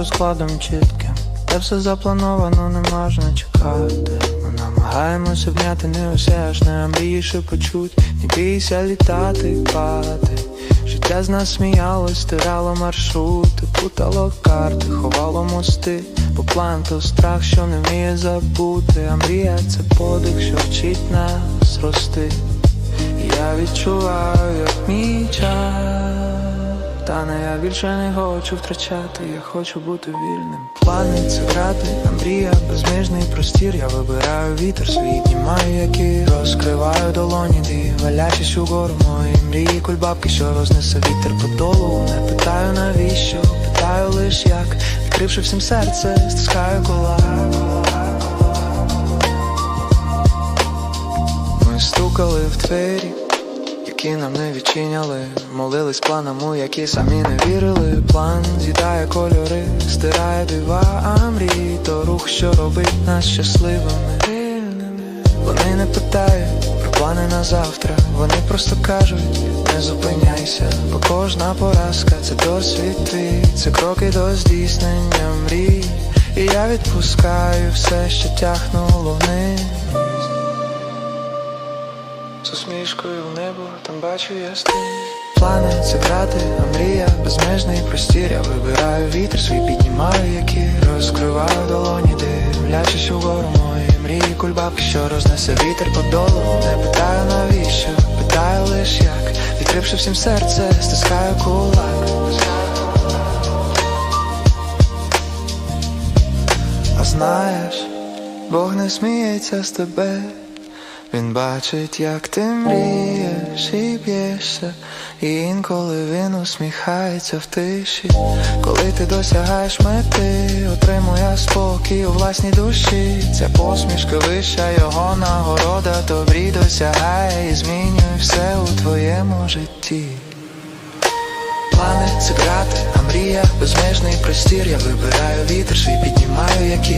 розкладом чітким. Де все заплановано, не можна чекати. Ми намагаємося обняти не усе, аж не мрієш почуть. Не бійся літати, падати. Життя з нас сміялось, стирало маршрути, путало карти, ховало мости. Бо план то страх, що не вміє забути. А мрія це подих, що вчить нас рости. Я відчуваю, як більше не хочу втрачати, я хочу бути вільним. Плани це грати, а мрія безмежний простір. Я вибираю вітер, свій днімаю, який розкриваю долоні, де валячись угору мої мрії, кульбабки, що рознесе вітер по долу. Не питаю навіщо, питаю лиш як, відкривши всім серце, стискаю кулак. Ми стукали в двері, які нам не відчиняли. Молились планам, у які самі не вірили. План з'їдає кольори, стирає дива, а мрії то рух, що робить нас щасливими. Вони не питають про плани на завтра. Вони просто кажуть, не зупиняйся, бо кожна поразка це досвід твій, це кроки до здійснення мрій. І я відпускаю все, що тягнуло вниз. З усмішкою в небо, там бачу я стін Плани це грати, а мрія безмежний простір Я вибираю вітер, свій піднімаю, які розкриваю долоні, дивлячись угору мої мрії, кульбабки, що рознесе вітер по долу. Не питаю навіщо, питаю лиш як, відкривши всім серце, стискаю кулак. А знаєш, Бог не сміється з тебе. Він бачить, як ти мрієш і б'єшся, і інколи він усміхається в тиші. Коли ти досягаєш мети, отримує спокій у власній душі. Ця посмішка вища його нагорода, добрі досягає і змінює все у твоєму житті. Плани це грати, а мрія безмежний простір. Я вибираю вітер, свій піднімаю, які